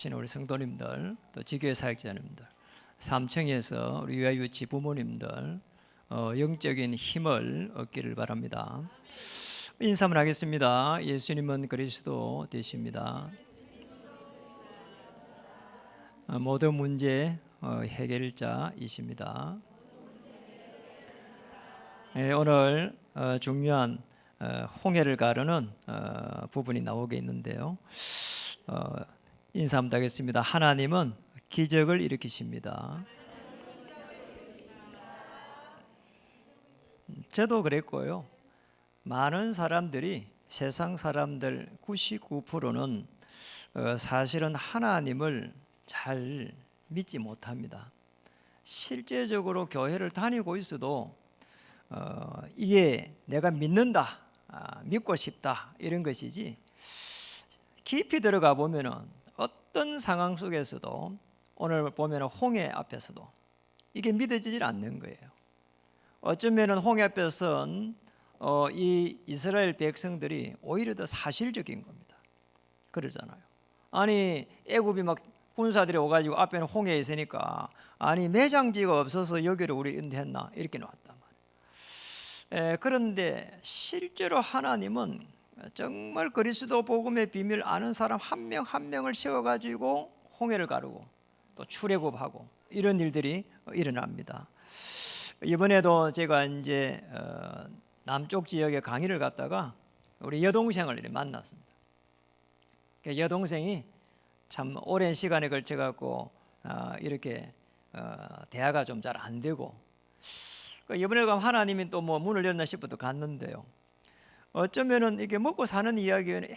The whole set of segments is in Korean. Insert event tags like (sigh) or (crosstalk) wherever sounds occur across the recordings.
신 우리 성도님들 또 지교회 사역자님들 3층에서 우리 유아유치 부모님들 어, 영적인 힘을 얻기를 바랍니다. 인사를 하겠습니다. 예수님은 그리스도 되십니다. 어, 모든 문제 어, 해결자이십니다. 예, 오늘 어, 중요한 어, 홍해를 가르는 어, 부분이 나오게 있는데요. 어, 인사합니다 하겠습니다. 하나님은 기적을 일으키십니다. 저도 그랬고요. 많은 사람들이 세상 사람들 99%는 어, 사실은 하나님을 잘 믿지 못합니다. 실제적으로 교회를 다니고 있어도 어, 이게 내가 믿는다, 아, 믿고 싶다 이런 것이지 깊이 들어가 보면은 어떤 상황 속에서도 오늘 보면 홍해 앞에서도 이게 믿어지질 않는 거예요. 어쩌면은 홍해 앞에선 어, 이 이스라엘 백성들이 오히려 더 사실적인 겁니다. 그러잖아요. 아니 애굽이 막 군사들이 오가지고 앞에는 홍해에 있으니까 아니 매장지가 없어서 여기를 우리 인도했나 이렇게 나왔단 말이에요. 에, 그런데 실제로 하나님은 정말 그리스도 복음의 비밀 아는 사람 한명한 명을 세워 가지고 홍해를 가르고 또 출애굽하고 이런 일들이 일어납니다. 이번에도 제가 이제 어, 남쪽 지역에 강의를 갔다가 우리 여동생을 만났습니다. 그 여동생이 참 오랜 시간에 걸쳐 갖고 어, 이렇게 어, 대화가 좀 잘 안 되고 그 이번에 가면 하나님이 또 뭐 문을 열나 싶어도 갔는데요. 어쩌면은 이게 먹고 사는 이야기는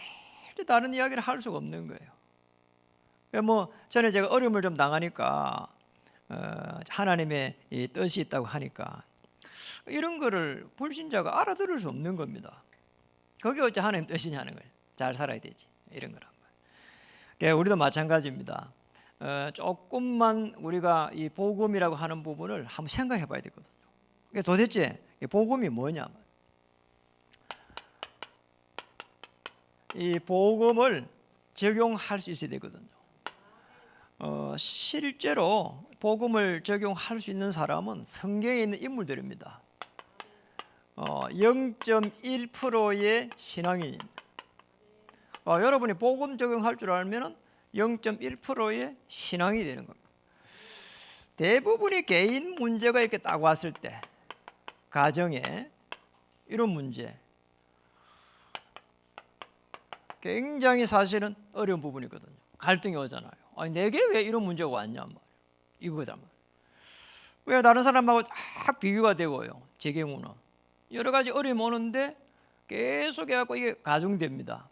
일도 다른 이야기를 할 수가 없는 거예요. 그뭐 전에 제가 어려움을 좀 당하니까 어, 하나님의 이 뜻이 있다고 하니까 이런 거를 불신자가 알아들을 수 없는 겁니다. 그게 어째 하나님 뜻이냐는 거예요. 잘 살아야 되지 이런 거란 말이에요. 그러니까 우리도 마찬가지입니다. 어, 조금만 우리가 이 복음이라고 하는 부분을 한번 생각해 봐야 되거든요. 그러니까 도대체 이 복음이 뭐냐? 이 복음을 적용할 수 있어야 되거든요. 어, 실제로 복음을 적용할 수 있는 사람은 성경에 있는 인물들입니다. 어, 0.1%의 신앙인입니다. 어, 여러분이 복음 적용할 줄 알면은 0.1%의 신앙이 되는 겁니다. 대부분의 개인 문제가 이렇게 딱 왔을 때 가정에 이런 문제 굉장히 사실은 어려운 부분이거든요. 갈등이 오잖아요. 아니 내게 왜 이런 문제가 왔냐 말이에요. 이거다 말. 왜 다른 사람하고 딱 비교가 되고요. 제 경우는 여러 가지 어려움이 오는데 계속 해갖고 이게 가중됩니다.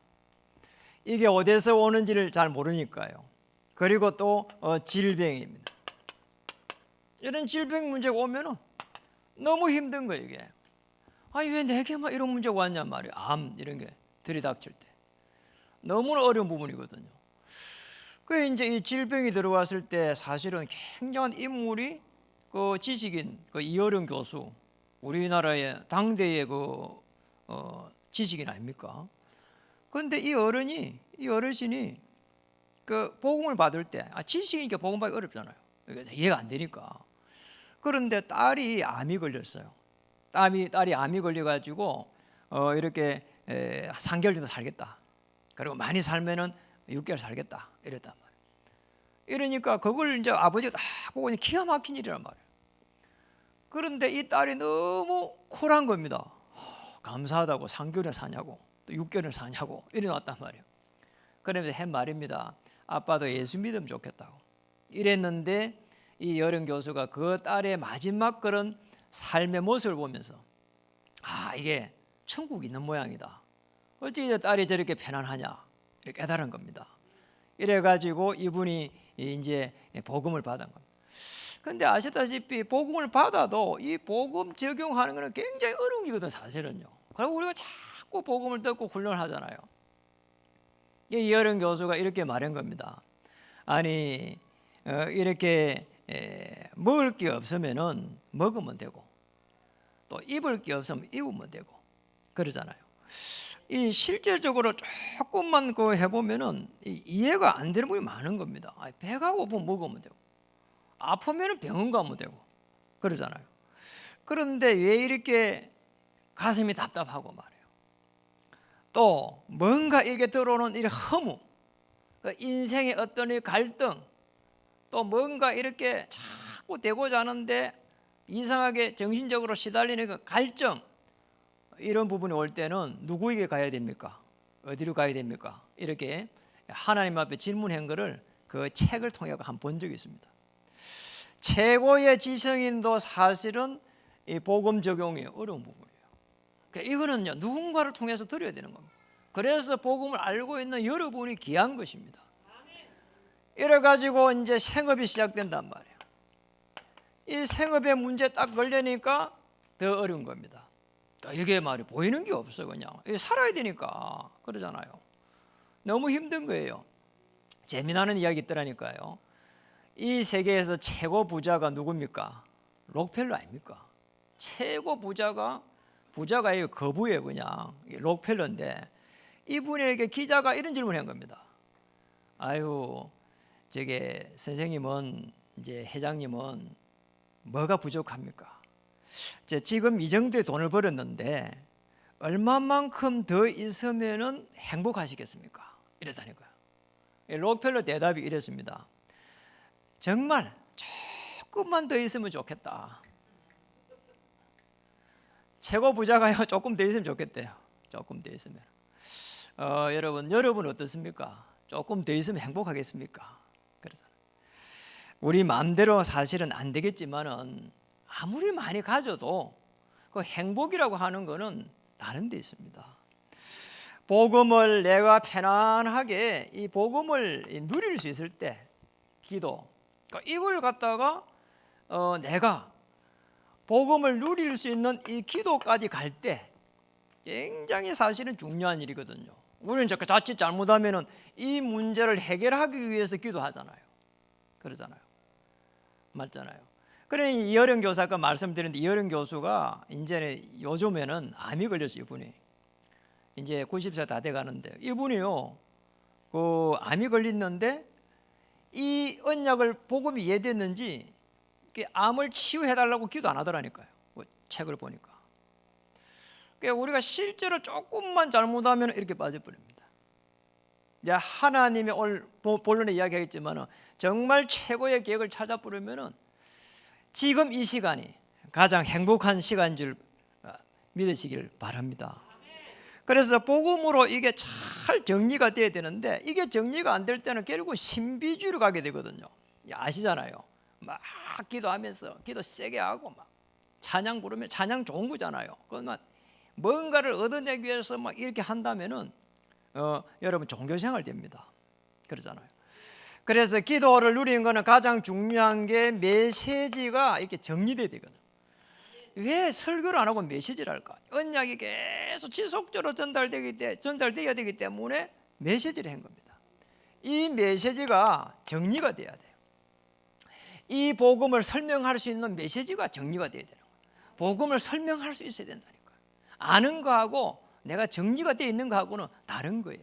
이게 어디서 오는지를 잘 모르니까요. 그리고 또 어, 질병입니다. 이런 질병 문제가 오면은 너무 힘든 거예요 이게. 아니 왜 내게만 이런 문제가 왔냐 말이에요. 암 이런 게 들이닥칠 때 너무나 어려운 부분이거든요. 그 이제 이 질병이 들어왔을 때 사실은 굉장한 인물이 그 지식인 그 이어령 교수 우리나라의 당대의 그 어, 지식인 아닙니까? 그런데 이 어른이 이 어르신이 그 복음을 받을 때 아, 지식이니까 복음 받기 어렵잖아요. 이해가 안 되니까. 그런데 딸이 암이 걸렸어요. 딸이 딸이 암이 걸려가지고 어, 이렇게 에, 3개월 정도 살겠다. 그리고 많이 살면은 6개월 살겠다. 이랬단 말이에요. 이러니까 그걸 이제 아버지가 딱 보고 기가 막힌 일이란 말이에요. 그런데 이 딸이 너무 쿨한 겁니다. 어, 감사하다고 3개월을 사냐고 또 6개월을 사냐고 이래놨단 말이에요. 그러면서 한 말입니다. 아빠도 예수 믿으면 좋겠다고. 이랬는데 이 여령 교수가 그 딸의 마지막 그런 삶의 모습을 보면서 아 이게 천국이 있는 모양이다. 어찌 딸이 저렇게 편안하냐 이렇게 깨달은 겁니다. 이래 가지고 이분이 이제 복음을 받은 겁니다. 근데 아시다시피 복음을 받아도 이 복음 적용하는 것은 굉장히 어려운 거거든 사실은요. 그리고 우리가 자꾸 복음을 듣고 훈련을 하잖아요. 이 여름 교수가 이렇게 말한 겁니다. 아니 어, 이렇게 에, 먹을 게 없으면은 먹으면 되고 또 입을 게 없으면 입으면 되고 그러잖아요. 이 실질적으로 조금만 그 해보면은 이- 이해가 안 되는 부분이 많은 겁니다. 아, 배가 고프면 먹으면 되고 아프면은 병원 가면 되고 그러잖아요. 그런데 왜 이렇게 가슴이 답답하고 말이에요. 또 뭔가 이렇게 들어오는 이 허무, 그 인생의 어떤 이 갈등, 또 뭔가 이렇게 자꾸 되고자 하는데 이상하게 정신적으로 시달리는 그 갈증 이런 부분이 올 때는 누구에게 가야 됩니까? 어디로 가야 됩니까? 이렇게 하나님 앞에 질문한 거를 그 책을 통해 한 본 적이 있습니다. 최고의 지성인도 사실은 이 복음 적용이 어려운 부분이에요. 그러니까 이거는요 누군가를 통해서 드려야 되는 겁니다. 그래서 복음을 알고 있는 여러분이 귀한 것입니다. 이래 가지고 이제 생업이 시작된단 말이에요. 이 생업에 문제 딱 걸리니까 더 어려운 겁니다. 또 이게 말이 보이는 게 없어 그냥 살아야 되니까 그러잖아요. 너무 힘든 거예요. 재미나는 이야기 있더라니까요. 이 세계에서 최고 부자가 누굽니까? 록펠러 아닙니까? 최고 부자가 부자가 이 거부예요 그냥 이 록펠러인데 이분에게 기자가 이런 질문을 한 겁니다. 아유 저게 선생님은 이제 회장님은 뭐가 부족합니까? 이제 지금 이 정도의 돈을 벌었는데 얼마만큼 더 있으면은 행복하시겠습니까? 이랬다니까요. 이 록펠러 대답이 이랬습니다. 정말 조금만 더 있으면 좋겠다. 최고 부자가요 (laughs) 조금 더 있으면 좋겠대요. 조금 더 있으면. 어, 여러분 여러분 어떻습니까? 조금 더 있으면 행복하겠습니까? 그래서 우리 마음대로 사실은 안 되겠지만은 아무리 많이 가져도 그 행복이라고 하는 거는 다른 데 있습니다. 복음을 내가 편안하게 이 복음을 누릴 수 있을 때 기도 그러니까 이걸 갖다가 어, 내가 복음을 누릴 수 있는 이 기도까지 갈 때 굉장히 사실은 중요한 일이거든요. 우리는 자칫 잘못하면은 이 문제를 해결하기 위해서 기도하잖아요. 그러잖아요. 맞잖아요. 그래 이어령 교사가 말씀드렸는데 이어령 교수가 이제 요즘에는 암이 걸렸어요. 이분이 이제 90세 다 돼가는데 이분이요 그 암이 걸렸는데 이 언약을 복음이 이해됐는지 이렇게 암을 치유해달라고 기도 안 하더라니까요. 그 책을 보니까. 그러니까 우리가 실제로 조금만 잘못하면 이렇게 빠져버립니다. 이제 하나님이 오늘 보- 본론에 이야기하겠지만 정말 최고의 계획을 찾아 부르면은 지금 이 시간이 가장 행복한 시간인 줄 아, 믿으시기를 바랍니다. 그래서 복음으로 이게 잘 정리가 돼야 되는데 이게 정리가 안 될 때는 결국 신비주의로 가게 되거든요. 아시잖아요. 막 기도하면서 기도 세게 하고 막 찬양 부르면 찬양 좋은 거잖아요. 그만 뭔가를 얻어내기 위해서 막 이렇게 한다면은 어, 여러분 종교생활 됩니다. 그러잖아요. 그래서 기도를 누리는 거는 가장 중요한 게 메시지가 이렇게 정리돼야 되거든. 왜 설교를 안 하고 메시지를 할까? 언약이 계속 지속적으로 전달되기 때 전달돼야 되기 때문에 메시지를 한 겁니다. 이 메시지가 정리가 돼야 돼요. 이 복음을 설명할 수 있는 메시지가 정리가 돼야 되는 거예요. 복음을 설명할 수 있어야 된다니까요. 아는 거하고 내가 정리가 되어 있는 거하고는 다른 거예요.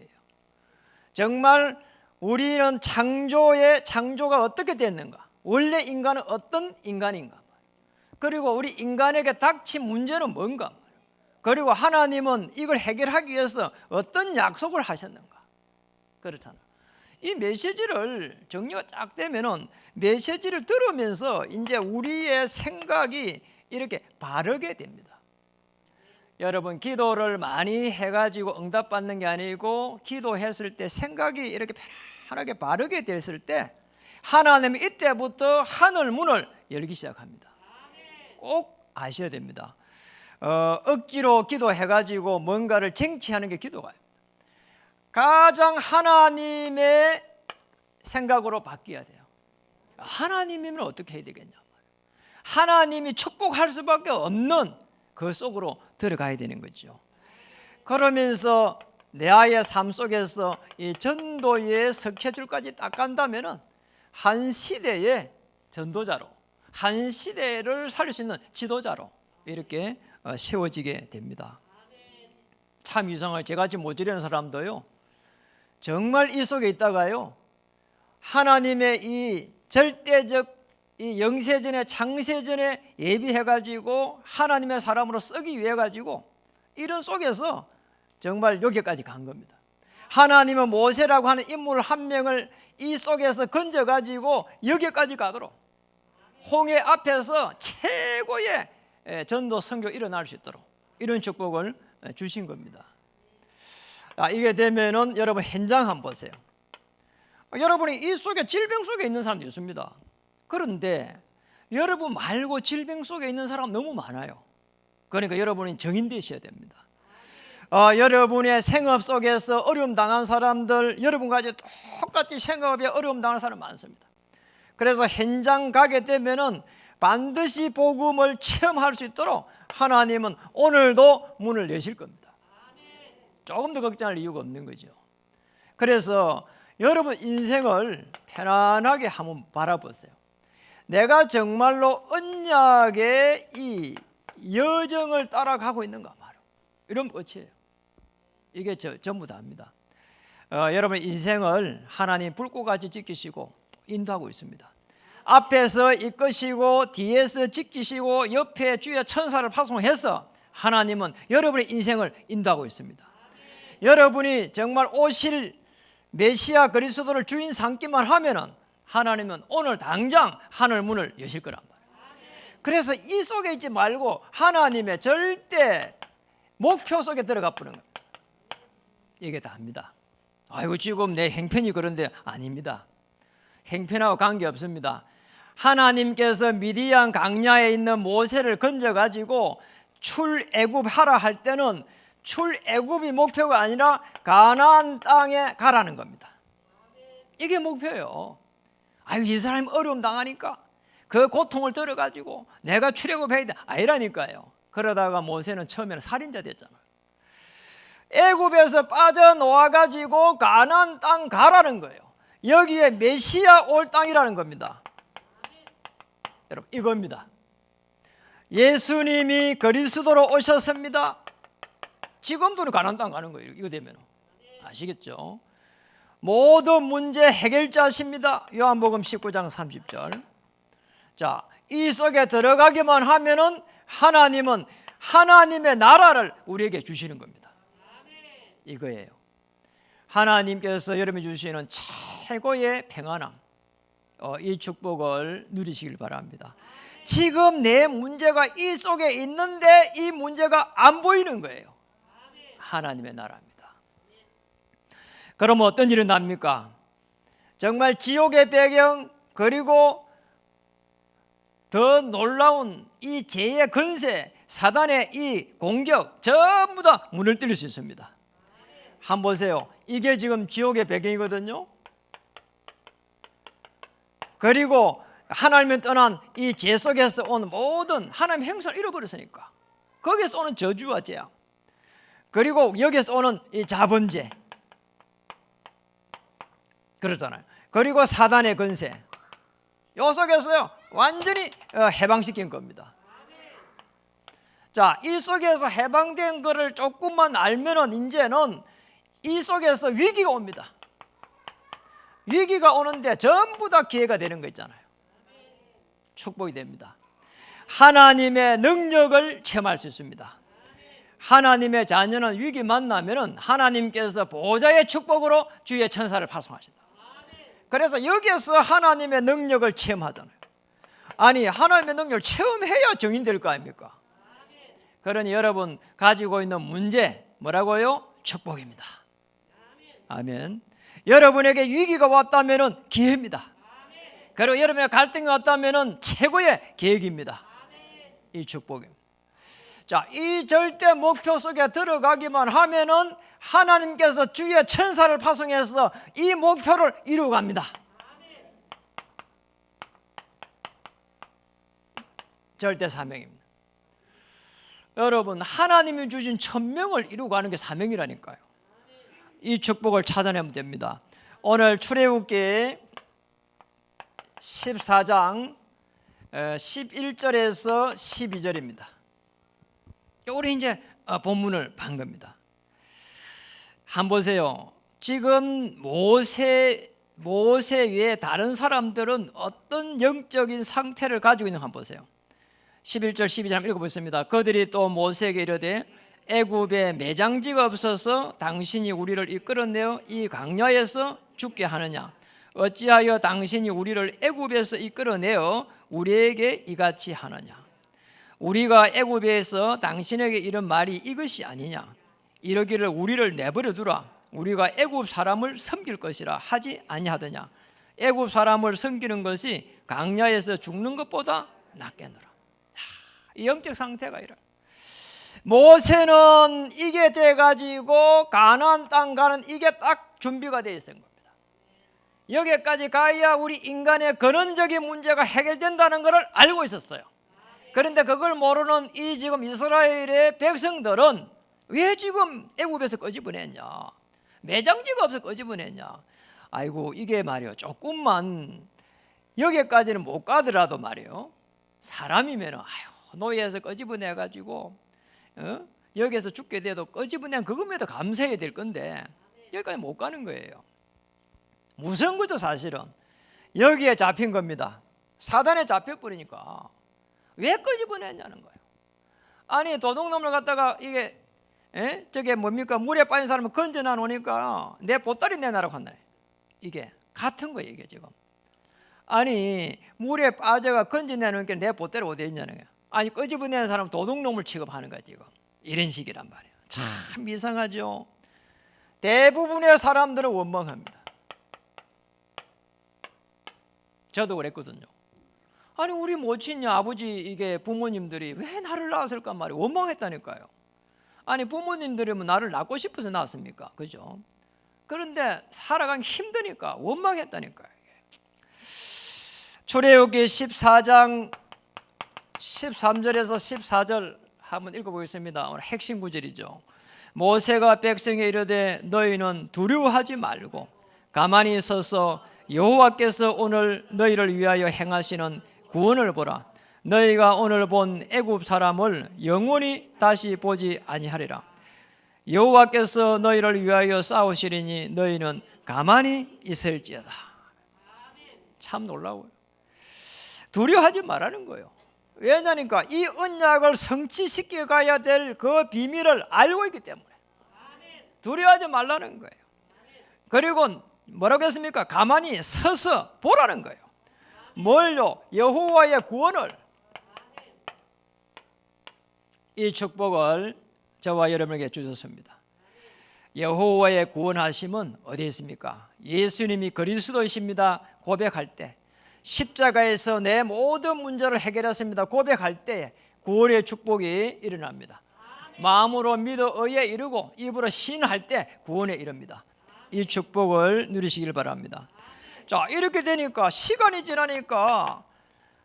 정말 우리는 창조의 창조가 어떻게 됐는가? 원래 인간은 어떤 인간인가? 그리고 우리 인간에게 닥친 문제는 뭔가? 그리고 하나님은 이걸 해결하기 위해서 어떤 약속을 하셨는가? 그렇잖아. 이 메시지를 정리가 쫙 되면은 메시지를 들으면서 이제 우리의 생각이 이렇게 바르게 됩니다. 여러분 기도를 많이 해가지고 응답받는 게 아니고 기도했을 때 생각이 이렇게 편하게 바르게 됐을 때 하나님이 이때부터 하늘 문을 열기 시작합니다. 꼭 아셔야 됩니다. 어, 억지로 기도해가지고 뭔가를 쟁취하는 게 기도가 가장 하나님의 생각으로 바뀌어야 돼요. 하나님이면 어떻게 해야 되겠냐? 하나님이 축복할 수밖에 없는 그 속으로 들어가야 되는 거죠. 그러면서 내 아이의 삶 속에서 이 전도의 석회줄까지 딱 간다면은 한 시대의 전도자로, 한 시대를 살릴 수 있는 지도자로 이렇게 어, 세워지게 됩니다. 참 이상해요. 제같이 모질이는 사람도요. 정말 이 속에 있다가요. 하나님의 이 절대적 이 영세전에 창세전에 예비해 가지고 하나님의 사람으로 쓰기 위해 가지고 이런 속에서 정말 여기까지 간 겁니다. 하나님은 모세라고 하는 인물 한 명을 이 속에서 건져 가지고 여기까지 가도록 홍해 앞에서 최고의 예, 전도 선교 일어날 수 있도록 이런 축복을 예, 주신 겁니다. 아, 이게 되면은 여러분 현장 한번 보세요. 여러분이 이 속에 질병 속에 있는 사람도 있습니다. 그런데 여러분 말고 질병 속에 있는 사람 너무 많아요. 그러니까 여러분이 정인 되셔야 됩니다. 어, 여러분의 생업 속에서 어려움 당한 사람들, 여러분과 같이 똑같이 생업에 어려움 당한 사람 많습니다. 그래서 현장 가게 되면은 반드시 복음을 체험할 수 있도록 하나님은 오늘도 문을 여실 겁니다. 조금 더 걱정할 이유가 없는 거죠. 그래서 여러분 인생을 편안하게 한번 바라보세요. 내가 정말로 언약의 이 여정을 따라가고 있는가 말이에요. 이런 끝이에요. 이게 저, 전부 다입니다. 어, 여러분 인생을 하나님 불꽃같이 지키시고 인도하고 있습니다. 앞에서 이끄시고 뒤에서 지키시고 옆에 주의 천사를 파송해서 하나님은 여러분의 인생을 인도하고 있습니다. 여러분이 정말 오실 메시아 그리스도를 주인 삼기만 하면은 하나님은 오늘 당장 하늘 문을 여실 거란 말이에요. 그래서 이 속에 있지 말고 하나님의 절대 목표 속에 들어가 버는 거예요. 이게 다입니다. 아이고 지금 내 행편이 그런데 아닙니다. 행편하고 관계 없습니다. 하나님께서 미디안 강야에 있는 모세를 건져 가지고 출애굽하라 할 때는 출애굽이 목표가 아니라 가나안 땅에 가라는 겁니다. 이게 목표예요. 아유 이 사람이 어려움 당하니까 그 고통을 들어 가지고 내가 출애굽해야 돼 아니라니까요. 그러다가 모세는 처음에는 살인자 됐잖아요. 애굽에서 빠져나와 가지고 가나안 땅 가라는 거예요. 여기에 메시아 올 땅이라는 겁니다. 여러분 이겁니다. 예수님이 그리스도로 오셨습니다. 지금도 가나안 땅 가는 거예요. 이거 되면 아시겠죠? 모든 문제 해결자십니다. 요한복음 19장 30절. 자, 이 속에 들어가기만 하면은 하나님은 하나님의 나라를 우리에게 주시는 겁니다. 이거예요. 하나님께서 여러분이 주시는 최고의 평안함, 어, 이 축복을 누리시길 바랍니다. 지금 내 문제가 이 속에 있는데 이 문제가 안 보이는 거예요. 하나님의 나라입니다. 그럼 어떤 일이 납니까? 정말 지옥의 배경 그리고 더 놀라운 이 죄의 건세, 사단의 이 공격 전부 다 문을 뚫릴 수 있습니다. 한번 보세요. 이게 지금 지옥의 배경이거든요. 그리고 하나님을 떠난 이 죄 속에서 온 모든 하나님 행사를 잃어버렸으니까 거기서 오는 저주와 죄악 그리고 여기서 오는 이 자범죄 그러잖아요. 그리고 사단의 건세 요 속에서요 완전히 어, 해방시킨 겁니다. 자, 이 속에서 해방된 거를 조금만 알면은 이제는 이 속에서 위기가 옵니다. 위기가 오는데 전부 다 기회가 되는 거 있잖아요. 축복이 됩니다. 하나님의 능력을 체험할 수 있습니다. 하나님의 자녀는 위기 만나면은 하나님께서 보좌의 축복으로 주의 천사를 파송하신다. 그래서 여기에서 하나님의 능력을 체험하잖아요. 아니 하나님의 능력을 체험해야 정인 될 거 아닙니까? 그러니 여러분 가지고 있는 문제 뭐라고요? 축복입니다. 아멘. 여러분에게 위기가 왔다면은 기회입니다. 그리고 여러분의 갈등이 왔다면은 최고의 계획입니다. 이 축복입니다. 자, 이 절대 목표 속에 들어가기만 하면은 하나님께서 주의 천사를 파송해서 이 목표를 이루어 갑니다. 절대 사명입니다. 여러분, 하나님이 주신 천명을 이루고 가는 게 사명이라니까요. 이 축복을 찾아내면 됩니다. 오늘 출애굽기 14장 11절에서 12절입니다. 우리 이제 어, 본문을 반 겁니다. 한 보세요. 지금 모세 모세 외에 다른 사람들은 어떤 영적인 상태를 가지고 있는 한 보세요. 11절 12절 한번 읽어보겠습니다. 그들이 또 모세에게 이르되 애굽에 매장지가 없어서 당신이 우리를 이끌어내어 이 광야에서 죽게 하느냐? 어찌하여 당신이 우리를 애굽에서 이끌어내어 우리에게 이같이 하느냐? 우리가 애굽에서 당신에게 이런 말이 이것이 아니냐? 이러기를 우리를 내버려 두라. 우리가 애굽 사람을 섬길 것이라 하지 아니하더냐? 애굽 사람을 섬기는 것이 광야에서 죽는 것보다 낫겠노라. 영적 상태가 이래 모세는 이게 돼 가지고 가나안 땅 가는 이게 딱 준비가 돼 있는 겁니다. 여기까지 가야 우리 인간의 근원적인 문제가 해결된다는 것을 알고 있었어요. 그런데 그걸 모르는 이 지금 이스라엘의 백성들은 왜 지금 애굽에서 꺼집어냈냐? 매장지가 없어 꺼집어냈냐? 아이고 이게 말이요 조금만 여기까지는 못 가더라도 말이요 사람이면은 아유 노예에서 꺼집어내 가지고 어? 여기에서 죽게 돼도 꺼집어낸 그것에도 감사해야 될 건데 여기까지 못 가는 거예요. 무서운 거죠 사실은 여기에 잡힌 겁니다. 사단에 잡혀버리니까 왜 꺼집어냈냐는 거예요. 아니 도둑놈을 갖다가 이게 에? 저게 뭡니까 물에 빠진 사람을 건져놔 놓으니까 내 보따리 내놔라고 한다. 이게 같은 거예요 이게 지금. 아니 물에 빠져가 건져내 놓으니까 내 보따리 어디 있냐는 거야. 아니 끄집어내는 사람 도둑놈을 취급하는 거야 지금. 이런 식이란 말이에요. 참 이상하죠. 대부분의 사람들은 원망합니다. 저도 그랬거든요. 아니 우리 모친이 아버지 이게 부모님들이 왜 나를 낳았을까 말이에요. 원망했다니까요. 아니 부모님들이면 나를 낳고 싶어서 낳았습니까? 그죠? 그런데 살아가기 힘드니까 원망했다니까요. 출애굽기 14장 13절에서 14절 한번 읽어보겠습니다. 오늘 핵심 구절이죠. 모세가 백성에 이르되 너희는 두려워하지 말고 가만히 있어서 여호와께서 오늘 너희를 위하여 행하시는 구원을 보라. 너희가 오늘 본 애굽 사람을 영원히 다시 보지 아니하리라. 여호와께서 너희를 위하여 싸우시리니 너희는 가만히 있을지어다. 참 놀라워요. 두려워하지 말라는 거예요. 왜냐니까 이 언약을 성취시켜 가야 될 그 비밀을 알고 있기 때문에 두려워하지 말라는 거예요. 그리고 뭐라고 했습니까? 가만히 서서 보라는 거예요. 뭘요? 여호와의 구원을 이 축복을 저와 여러분에게 주셨습니다. 여호와의 구원하심은 어디에 있습니까? 예수님이 그리스도이십니다. 고백할 때 십자가에서 내 모든 문제를 해결했습니다. 고백할 때 구원의 축복이 일어납니다. 마음으로 믿어 의에 이르고 입으로 신할 때 구원에 이릅니다. 이 축복을 누리시길 바랍니다. 자, 이렇게 되니까 시간이 지나니까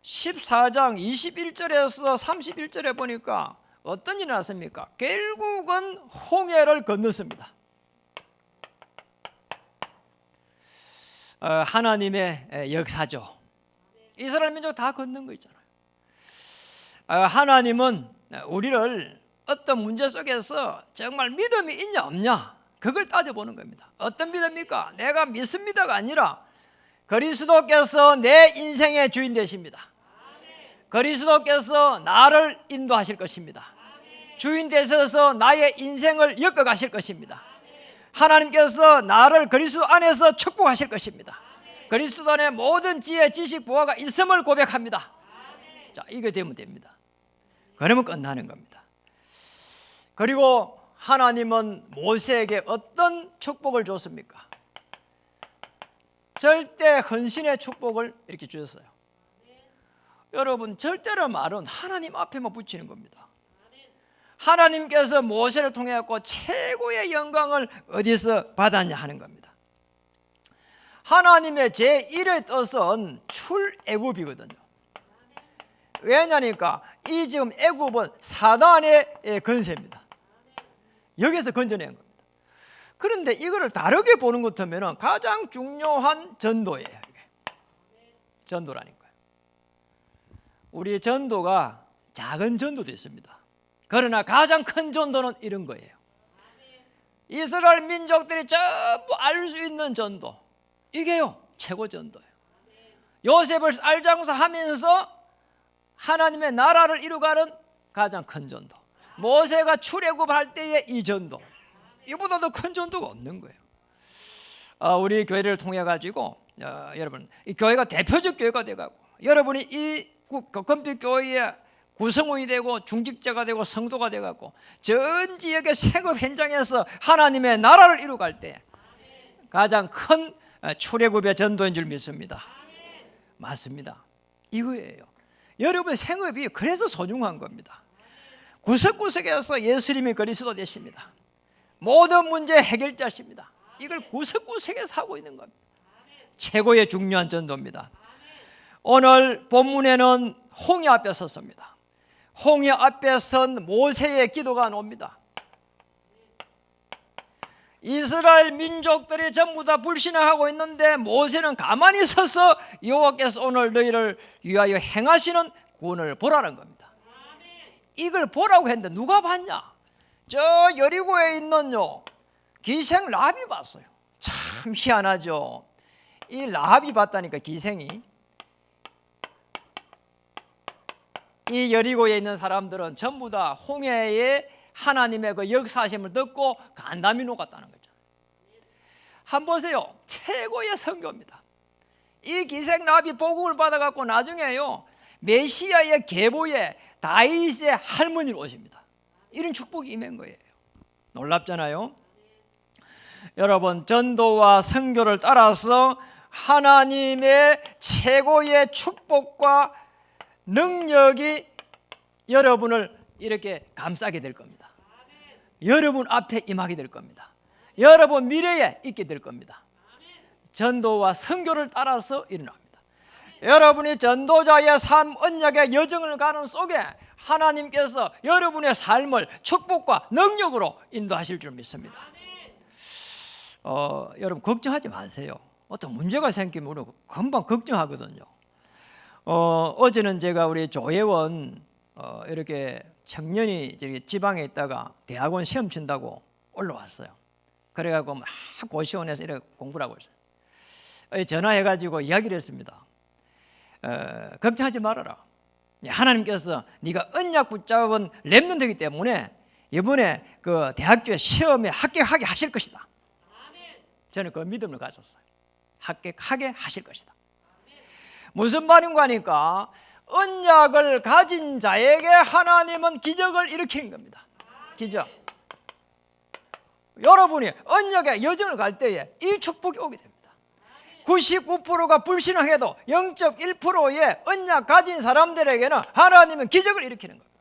14장 21절에서 31절에 보니까 어떤 일이 났습니까? 결국은 홍해를 건넜습니다. 어, 하나님의 역사죠. 이스라엘 민족 다 걷는 거 있잖아요. 어, 하나님은 우리를 어떤 문제 속에서 정말 믿음이 있냐 없냐 그걸 따져보는 겁니다. 어떤 믿음입니까? 내가 믿습니다가 아니라 그리스도께서 내 인생의 주인 되십니다. 그리스도께서 나를 인도하실 것입니다. 주인 되셔서 나의 인생을 엮어 가실 것입니다. 하나님께서 나를 그리스도 안에서 축복하실 것입니다. 그리스도 안에 모든 지혜, 지식, 보화가 있음을 고백합니다. 자, 이게 되면 됩니다. 그러면 끝나는 겁니다. 그리고 하나님은 모세에게 어떤 축복을 줬습니까? 절대 헌신의 축복을 이렇게 주셨어요. 여러분, 절대로 말은 하나님 앞에만 붙이는 겁니다. 하나님께서 모세를 통해 갖고 최고의 영광을 어디서 받았냐 하는 겁니다. 하나님의 제1의 뜻은 출애굽이거든요. 왜냐니까 이 지금 애굽은 사단의 건세입니다. 여기서 건져낸 겁니다. 그런데 이거를 다르게 보는 것 같으면 가장 중요한 전도예요. 이게. 전도라니까요. 우리 전도가 작은 전도도 있습니다. 그러나 가장 큰 전도는 이런 거예요. 이스라엘 민족들이 전부 알 수 있는 전도 이게요 최고 전도예요. 요셉을 쌀장사하면서 하나님의 나라를 이루가는 가장 큰 전도. 모세가 출애굽할 때의 이 전도 이보다 더 큰 전도가 없는 거예요. 어, 우리 교회를 통해 가지고 어, 여러분 이 교회가 대표적 교회가 돼가고 여러분이 이 건빛 교회의 구성원이 되고 중직자가 되고 성도가 돼갖고 전 지역의 생업 현장에서 하나님의 나라를 이루갈 때 가장 큰 어, 출애굽의 전도인 줄 믿습니다. 맞습니다. 이거예요. 여러분 생업이 그래서 소중한 겁니다. 구석구석에서 예수님이 그리스도 되십니다. 모든 문제 해결자십니다. 이걸 구석구석에서 하고 있는 겁니다. 최고의 중요한 전도입니다. 오늘 본문에는 홍해 앞에 섰습니다. 홍해 앞에 선 모세의 기도가 나옵니다. 이스라엘 민족들이 전부 다 불신하고 있는데 모세는 가만히 서서 여호와께서 오늘 너희를 위하여 행하시는 구원을 보라는 겁니다. 이걸 보라고 했는데 누가 봤냐? 저 여리고에 있는요 기생 라비 봤어요. 참 희한하죠. 이 라비 봤다니까 기생이 이 여리고에 있는 사람들은 전부 다 홍해의 하나님의 그 역사하심을 듣고 간담이 녹았다는 거죠. 한 보세요. 최고의 선교입니다. 이 기생 라비 복음을 받아갖고 나중에요 메시아의 계보에 다윗의 할머니로 오십니다. 이런 축복이 임한 거예요. 놀랍잖아요. 여러분 전도와 선교를 따라서 하나님의 최고의 축복과 능력이 여러분을 이렇게 감싸게 될 겁니다. 여러분 앞에 임하게 될 겁니다. 여러분 미래에 있게 될 겁니다. 전도와 선교를 따라서 일어납니다. 여러분이 전도자의 삶 언약의 여정을 가는 속에 하나님께서 여러분의 삶을 축복과 능력으로 인도하실 줄 믿습니다. 어, 여러분 걱정하지 마세요. 어떤 문제가 생기면 우리 금방 걱정하거든요. 어, 어제는 제가 우리 조혜원 어, 이렇게 청년이 이렇게 지방에 있다가 대학원 시험 친다고 올라왔어요. 그래가지고 막 고시원에서 이렇게 공부를 하고 있어요. 전화해가지고 이야기를 했습니다. 어, 걱정하지 말아라. 하나님께서 네가 언약 붙잡은 랩런트이기 때문에 이번에 그 대학교에 시험에 합격하게 하실 것이다. 저는 그 믿음을 가졌어요. 합격하게 하실 것이다. 무슨 말인가 하니까 언약을 가진 자에게 하나님은 기적을 일으키는 겁니다. 기적. 여러분이 언약의 여정을 갈 때에 이 축복이 오게 됩니다. 99%가 불신앙해도 0.1%의 언약 가진 사람들에게는 하나님은 기적을 일으키는 겁니다.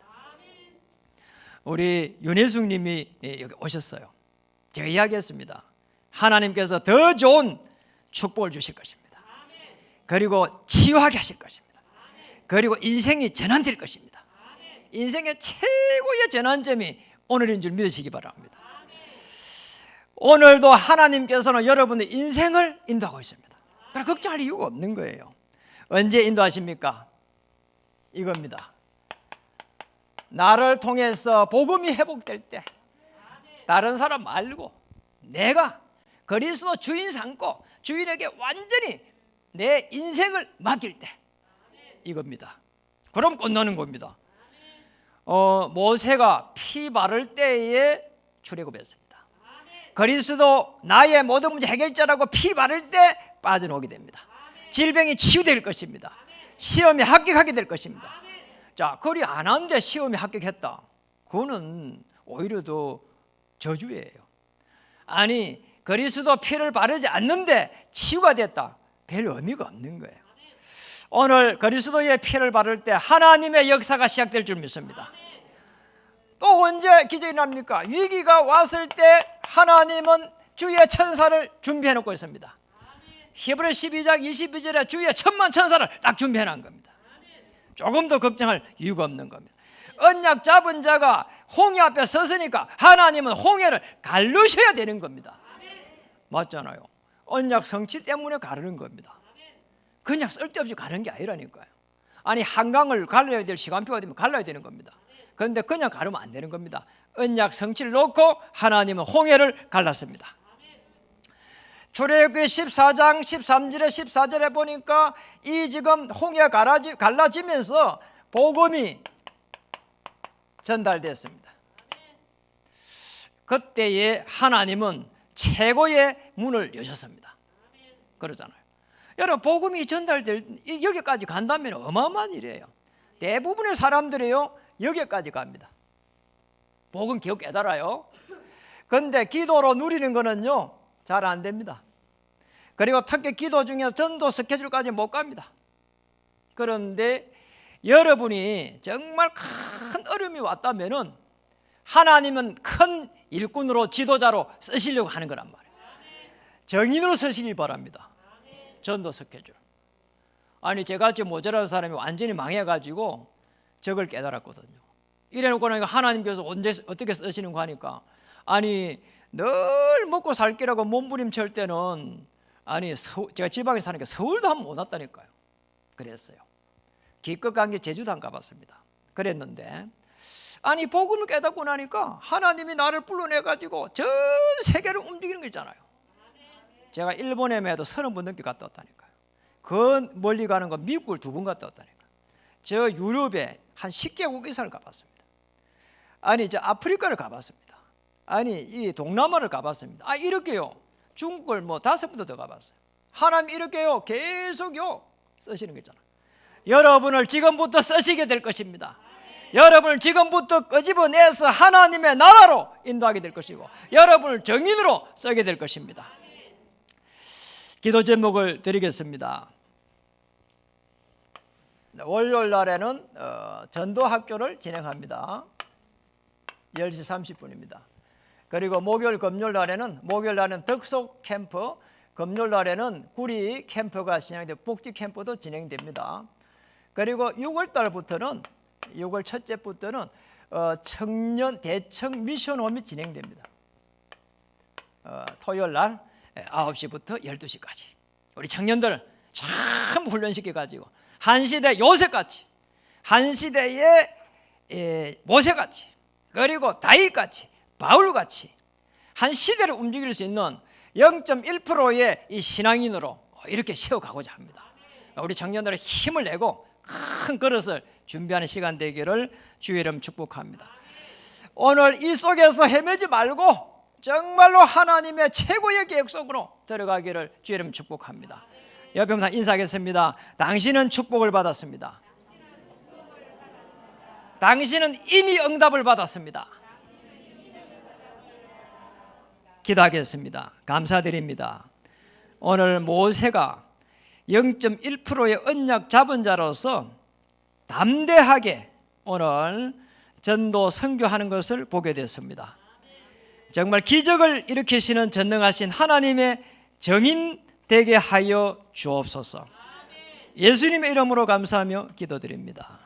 우리 윤혜숙 님이 여기 오셨어요. 제가 이야기했습니다. 하나님께서 더 좋은 축복을 주실 것입니다. 그리고 치유하게 하실 것입니다. 그리고 인생이 전환될 것입니다. 인생의 최고의 전환점이 오늘인 줄 믿으시기 바랍니다. 오늘도 하나님께서는 여러분의 인생을 인도하고 있습니다. 그러나 걱정할 이유가 없는 거예요. 언제 인도하십니까? 이겁니다. 나를 통해서 복음이 회복될 때 다른 사람 말고 내가 그리스도 주인 삼고 주인에게 완전히 내 인생을 맡길 때 이겁니다. 그럼 끝나는 겁니다. 어, 모세가 피 바를 때에 출애굽했습니다. 그리스도 나의 모든 문제 해결자라고 피 바를 때 빠져나오게 됩니다. 질병이 치유될 것입니다. 시험에 합격하게 될 것입니다. 자, 그리 안 하는데 시험에 합격했다. 그거는 오히려 더 저주예요. 아니, 그리스도 피를 바르지 않는데 치유가 됐다. 별 의미가 없는 거예요. 오늘 그리스도의 피를 바를 때 하나님의 역사가 시작될 줄 믿습니다. 또 언제 기적이 납니까? 위기가 왔을 때 하나님은 주의 천사를 준비해 놓고 있습니다. 히브리 12장 22절에 주의 천만 천사를 딱 준비해 놓은 겁니다. 조금 더 걱정할 이유가 없는 겁니다. 언약 잡은 자가 홍해 앞에 섰으니까 하나님은 홍해를 갈르셔야 되는 겁니다. 맞잖아요. 언약 성취 때문에 가르는 겁니다. 그냥 쓸데없이 가는 게 아니라니까요. 아니 한강을 갈라야 될 시간표가 되면 갈라야 되는 겁니다. 그런데 그냥 가르면 안 되는 겁니다. 언약 성취를 놓고 하나님은 홍해를 갈랐습니다. 출애굽기 14장 13절에 14절에 보니까 이 지금 홍해 갈라지, 갈라지면서 복음이 전달됐습니다. 그때에 하나님은 최고의 문을 여셨습니다. 그러잖아요. 여러분 복음이 전달될 이- 여기까지 간다면 어마어마한 일이에요. 대부분의 사람들이요 여기까지 갑니다. 복음 기억 깨달아요. 근데 기도로 누리는 거는요 잘 안 됩니다. 그리고 특히 기도 중에 전도 스케줄까지 못 갑니다. 그런데 여러분이 정말 큰 어려움이 왔다면은 하나님은 큰 일꾼으로 지도자로 쓰시려고 하는 거란 말이에요. 정인으로 쓰시기 바랍니다. 전도 스케줄. 아니 제같이 모자란 사람이 완전히 망해가지고 적을 깨달았거든요. 이래놓고 나니까 하나님께서 언제 어떻게 쓰시는 거 하니까 아니 늘 먹고 살기라고 몸부림칠 때는 아니 서, 제가 지방에 사니까 서울도 한 번 못 왔다니까요. 그랬어요. 기껏 간 게 제주도 안 가봤습니다. 그랬는데 아니 복음을 깨닫고 나니까 하나님이 나를 불러내 가지고 전 세계를 움직이는 거 있잖아요. 제가 일본에도 서른 번 넘게 갔다 왔다니까요. 그 멀리 가는 거 미국을 두 번 갔다 왔다니까요. 저 유럽에 한 10개국 이상을 가봤습니다. 아니 저 아프리카를 가봤습니다. 아니 이 동남아를 가봤습니다. 아 이렇게요. 중국을 뭐 다섯 번도 더 가봤어요. 하나님 이렇게요. 계속요 쓰시는 거 있잖아요. 여러분을 지금부터 쓰시게 될 것입니다. 여러분을 지금부터 끄집어내서 하나님의 나라로 인도하게 될 것이고 여러분을 정인으로 쓰게 될 것입니다. 기도 제목을 드리겠습니다. 월요일 날에는 어, 전도 학교를 진행합니다. 10시 30분입니다. 그리고 목요일 금요일 날에는 목요일 날에는 덕속 캠프, 금요일 날에는 구리 캠프가 진행돼 복지 캠프도 진행됩니다. 그리고 6월 달부터는 6월 첫째부터는 어, 청년 대청 미션홈이 진행됩니다. 어, 토요일 날 9시부터 12시까지 우리 청년들 참 훈련시켜 가지고 한 시대 요셉같이 한 시대의 예, 모세같이 그리고 다윗같이 바울같이 한 시대를 움직일 수 있는 0.1%의 이 신앙인으로 이렇게 세워가고자 합니다. 우리 청년들의 힘을 내고 큰 그릇을 준비하는 시간 되기를 주의 이름 축복합니다. 오늘 이 속에서 헤매지 말고 정말로 하나님의 최고의 계획 속으로 들어가기를 주의 이름 축복합니다. 옆에 다 인사하겠습니다. 당신은 축복을 받았습니다. 당신은 이미 응답을 받았습니다. 기도하겠습니다. 감사드립니다. 오늘 모세가 0.1%의 언약 잡은 자로서 담대하게 오늘 전도 선교하는 것을 보게 됐습니다. 정말 기적을 일으키시는 전능하신 하나님의 정인 되게 하여 주옵소서. 예수님의 이름으로 감사하며 기도드립니다.